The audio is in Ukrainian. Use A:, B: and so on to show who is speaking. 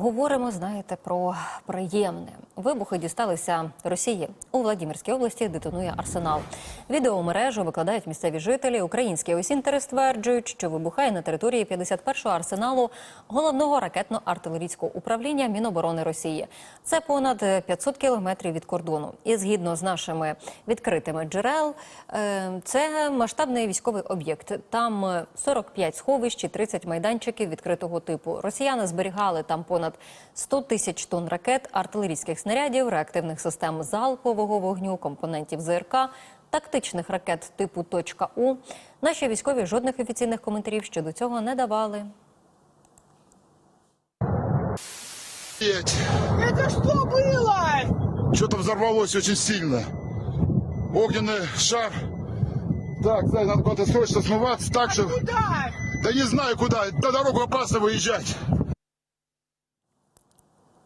A: Говоримо, знаєте, про приємне. Вибухи дісталися Росії у Владимирській області. Детонує арсенал. Відео мережу викладають місцеві жителі. Українські осінтери стверджують, що вибухає на території 51-го арсеналу головного ракетно-артилерійського управління Міноборони Росії. Це понад 500 кілометрів від кордону. І згідно з нашими відкритими джерел, е, це масштабний військовий об'єкт. Там 45 сховищ і 30 майданчиків відкритого типу. Росіяни зберігали там понад 100 тисяч тонн ракет, артилерійських снарядів, реактивних систем залпового вогню, компонентів ЗРК, тактичних ракет типу «Точка У». Наші військові жодних офіційних коментарів щодо цього не давали.
B: Петь,
C: Это что было?
B: Что-то взорвалось очень сильно. Огненный шар. Так, Зай, надо куда-то срочно смываться. Так что,
C: Куда?
B: да не знаю куда, на дорогу опасно выезжать.